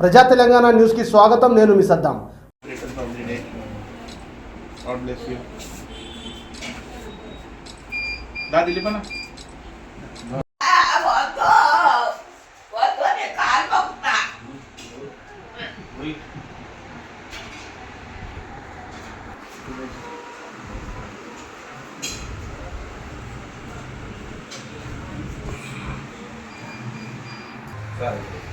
ప్రజా తెలంగాణ న్యూస్కి స్వాగతం నేను మీ సద్దాం Greater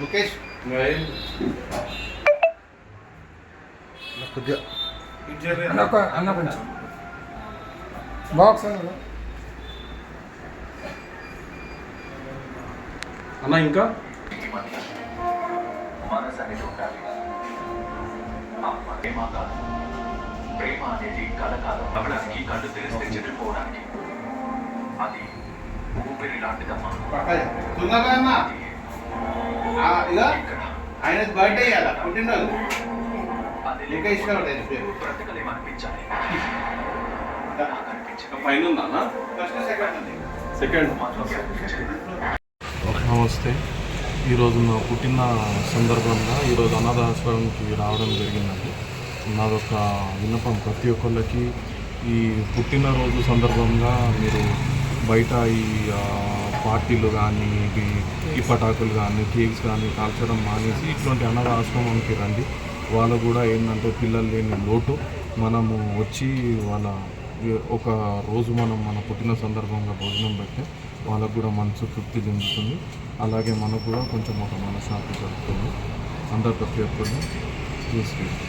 ముఖేష్ కొద్దిగా అన్న కొంచెం బాక్స్ అన్న అన్న ఇంకా మనసు అనేది ఉండాలి ఆ ప్రేమ అనేది కళ కాదు. కళ్ళు తెరిస్తే చెదిరిపోవడానికి. అది ఊపిరి లాంటిదమ్మా ఆయన బర్త్డే పుట్టినరోజు. అది బ్రతకలేమనిపించాలి పైన ఫస్ట్ సెకండ్ నమస్తే. ఈరోజు నా పుట్టిన సందర్భంగా ఈరోజు అనాథాశ్రమంకి రావడం జరిగిందండి. నాదొక విన్నపం ప్రతి ఒక్కళ్ళకి. ఈ పుట్టినరోజు సందర్భంగా మీరు బయట ఈ పార్టీలు కానీ ఇవి ఈ పటాకులు కానీ కేక్స్ కానీ కాల్చడం మానేసి ఇటువంటి అనాథ ఆశ్రమంకి రండి. వాళ్ళు కూడా ఏంటంటే పిల్లలు లేని లోటు. మనము వచ్చి వాళ్ళ ఒక రోజు మనం మన పుట్టిన సందర్భంగా భోజనం పెడితే వాళ్ళకు కూడా మనసు తృప్తి చెందుతుంది. అలాగే మనకు కూడా కొంచెం ఒక మనశ్శాంతి జరుగుతుంది అందరు ప్రతి ఒక్కరిని తీసుకెళ్ళి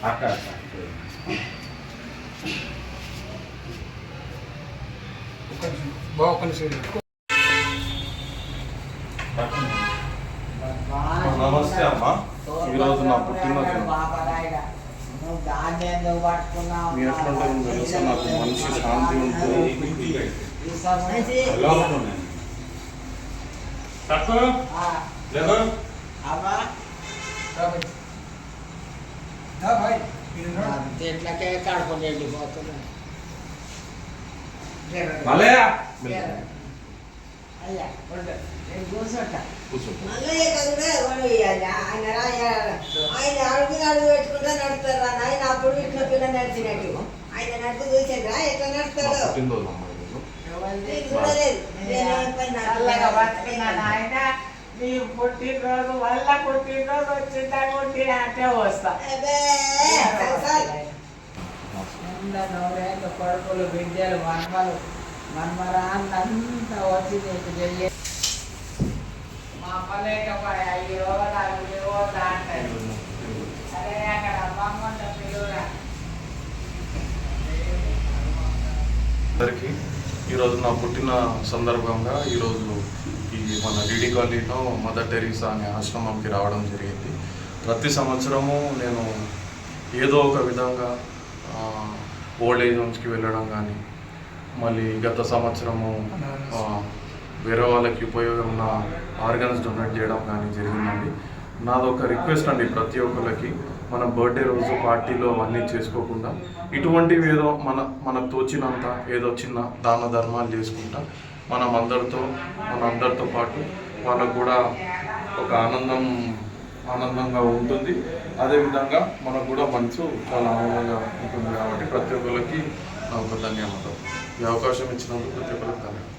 నిమిషం బాగా నమస్తే అమ్మా. ఈరోజు నా పుట్టినరోజు. మీ ఎట్లుంటుందో తెలుసా? నాకు మనిషి శాంతి ఉంటుంది. అమ్మా. భాయ్ చెట్లకే కడుపుని వెళ్ళిపోతున్నా అయ్యా. నేను కూర్చుంటా. మల్లయ్య కదుడే ఎవడు ఇయ్యాలి? ఆయన. ఆయన అడుగు అడుగు పెట్టుకుంటా నడుస్తారా ఆయన అప్పుడు ఇట్లా పిల్ల నడిచినట్టు. ఆయన నడుపు చూసేదా ఎట్లా నడుస్తాడు? నీ పుట్టినరోజు వల్ల పుట్టినరోజు వచ్చిందా పుట్టిన అంటే వస్తా. అబ్బే, సార్. కొడుకులు బిడ్డలు మన్మలు మన్మరాన్నంతా వచ్చి నీకు చెయ్యి. మా అమ్మలేకపోయా అయ్యో నాకు ఇవ్వద్దా అంటారు. సరే అక్కడ అమ్మమ్మ పిలువురా. అందరికీ ఈరోజు నా పుట్టిన సందర్భంగా ఈరోజు ఈ మన డిడి కాలనీలో మదర్ టెరీసా అనే ఆశ్రమంకి రావడం జరిగింది. ప్రతి సంవత్సరము నేను ఏదో ఒక విధంగా ఓల్డ్ ఏజ్ హోమ్స్కి వెళ్ళడం కానీ మళ్ళీ గత సంవత్సరము వేరే వాళ్ళకి ఉపయోగం ఉన్న ఆర్గన్స్ డొనేట్ చేయడం కానీ జరిగిందండి. నాదొక రిక్వెస్ట్ అండి ప్రతి ఒక్కరికి మన బర్త్డే రోజు పార్టీలో అవన్నీ చేసుకోకుండా ఇటువంటివి ఏదో మన మనకు తోచినంత ఏదో చిన్న దాన ధర్మాలు చేసుకుంటా మనం అందరితో మన అందరితో పాటు వాళ్ళకు కూడా ఒక ఆనందం ఆనందంగా ఉంటుంది. అదేవిధంగా మనకు కూడా మనసు చాలా ఆనందంగా ఉంటుంది కాబట్టి ప్రతి ఒక్కరికి నా ఒక ధన్యవాదాలు. ఈ అవకాశం ఇచ్చినందుకు ప్రతి ఒక్కరికి ధన్యవాదాలు.